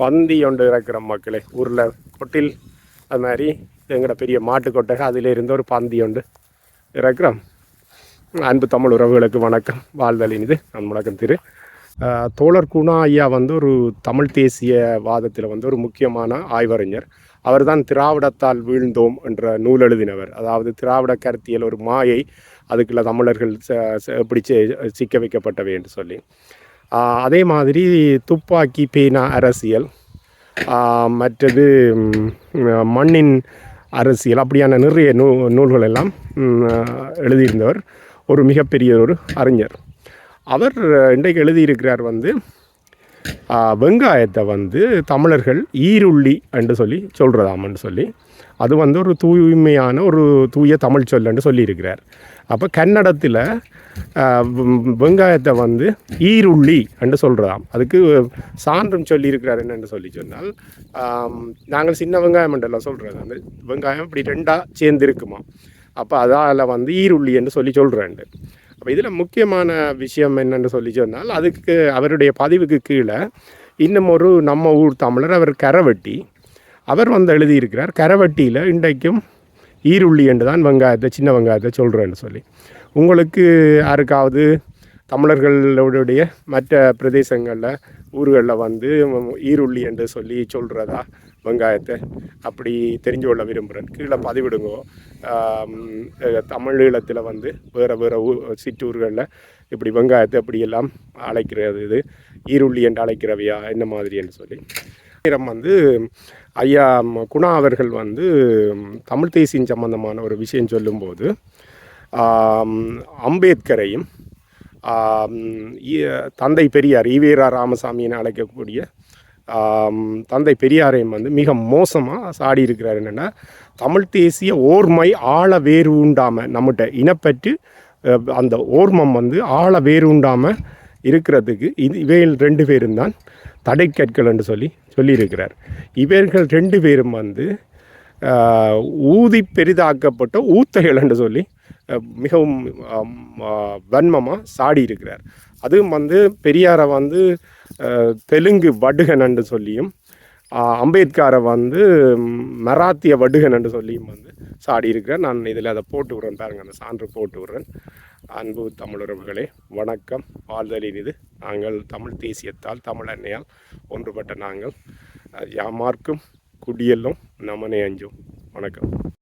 பந்தி ஒன்று இறக்குற மக்களே ஊரில் கொட்டில் அது மாதிரி எங்களோட பெரிய மாட்டு கொட்டகை அதில் இருந்த ஒரு பந்தி ஒன்று இறக்குறோம். அன்பு தமிழ் உறவுகளுக்கு வணக்கம். வாழ்தலின் இது நான் முழக்கம் திரு. தோழர் குணா ஐயா வந்து ஒரு தமிழ் தேசிய வாதத்தில் வந்து ஒரு முக்கியமான ஆய்வறிஞர். அவர்தான் திராவிடத்தால் வீழ்ந்தோம் என்ற நூல் எழுதினவர். அதாவது திராவிட கருத்தியல் ஒரு மாயை அதுக்குள்ள தமிழர்கள் எப்படி சிக்க வைக்கப்பட்டவை என்று சொல்லி. அதே மாதிரி துப்பாக்கி பேனா அரசியல் மற்றது மண்ணின் அரசியல் அப்படியான நிறைய நூ நூல்கள் எல்லாம் எழுதியிருந்தவர் ஒரு மிகப்பெரிய ஒரு அறிஞர். அவர் இன்றைக்கு எழுதியிருக்கிறார் வந்து வெங்காயத்தை வந்து தமிழர்கள் ஈருள்ளி என்று சொல்லி சொல்கிறதாமன்னு சொல்லி அது வந்து ஒரு தூய்மையான ஒரு தூய தமிழ் சொல்லன்னு சொல்லியிருக்கிறார். அப்போ கன்னடத்தில் வெங்காயத்தை வந்து ஈருள்ளி என்று சொல்கிறதாம் அதுக்கு சான்றும் சொல்லியிருக்கிறார் என்னென்னு சொல்லி சொன்னால் நாங்கள் சின்ன வெங்காயம் என்றெல்லாம் சொல்கிறது அந்த வெங்காயம் இப்படி ரெண்டாக சேர்ந்துருக்குமா? அப்போ அதால் வந்து ஈருள்ளி என்று சொல்லி சொல்கிறேன் அப்போ இதில் முக்கியமான விஷயம் என்னென்னு சொல்லி சொன்னால் அதுக்கு அவருடைய பதிவுக்கு கீழே இன்னும் ஒரு நம்ம ஊர் தமிழர் அவர் கரவட்டி. அவர் வந்து எழுதியிருக்கிறார் கரவெட்டியில் இன்றைக்கும் ஈருள்ளி என்று தான் வெங்காயத்தை சின்ன வெங்காயத்தை சொல்கிறேன்னு சொல்லி. உங்களுக்கு யாருக்காவது தமிழர்களுடைய மற்ற பிரதேசங்களில் ஊர்களில் வந்து ஈருள்ளி என்று சொல்லி சொல்கிறதா வெங்காயத்தை அப்படி தெரிஞ்சு கொள்ள விரும்புகிறேன் கீழே பதிவிடுங்கோ. தமிழீழத்தில் வந்து வேறு வேறு ஊ சிற்றூர்களில் இப்படி வெங்காயத்தை அப்படியெல்லாம் எல்லாம் அழைக்கிறது இது. ஈருள்ளி என்று அழைக்கிறவையா என்ன மாதிரி என்று சொல்லி. நேரம் வந்து ஐயா குணா அவர்கள் வந்து தமிழ் தேசியம் சம்பந்தமான ஒரு விஷயம் சொல்லும்போது அம்பேத்கரையும் தந்தை பெரியார் ஈவேரா ராமசாமி அழைக்கக்கூடிய தந்தை பெரியாரையும் வந்து மிக மோசமாக சாடி இருக்கிறார். என்னென்னா தமிழ் தேசிய ஓர்மை ஆழ வேறு உண்டாமல் நம்மகிட்ட இனப்பற்று அந்த ஓர்மம் வந்து ஆழ வேறு உண்டாமல் இருக்கிறதுக்கு இது இவைகள் ரெண்டு பேரும் தான் தடைக்கற்கள் என்று சொல்லி சொல்லியிருக்கிறார். இவர்கள் ரெண்டு பேரும் வந்து ஊதி பெரிதாக்கப்பட்ட ஊத்தைகள் என்று சொல்லி மிகவும் வன்மமாக சாடி இருக்கிறார். அதுவும் வந்து பெரியாரை வந்து தெலுங்கு வடுகன் என்று சொல்லியும் அம்பேத்கரை வந்து மராத்திய வடுகன் என்று சொல்லியும் வந்து சாடி இருக்கிறார். நான் இதில் அதை போட்டு விடுறேன் பாருங்க அந்த சான்று போட்டு விடுறேன். அன்பு தமிழுறவுகளே வணக்கம். வாழ்தலின் இது நாங்கள் தமிழ் தேசியத்தால் தமிழ் அன்னையால் ஒன்றுபட்ட நாங்கள் யாமார்க்கும் குடியெல்லாம் நமனே அஞ்சும் வணக்கம்.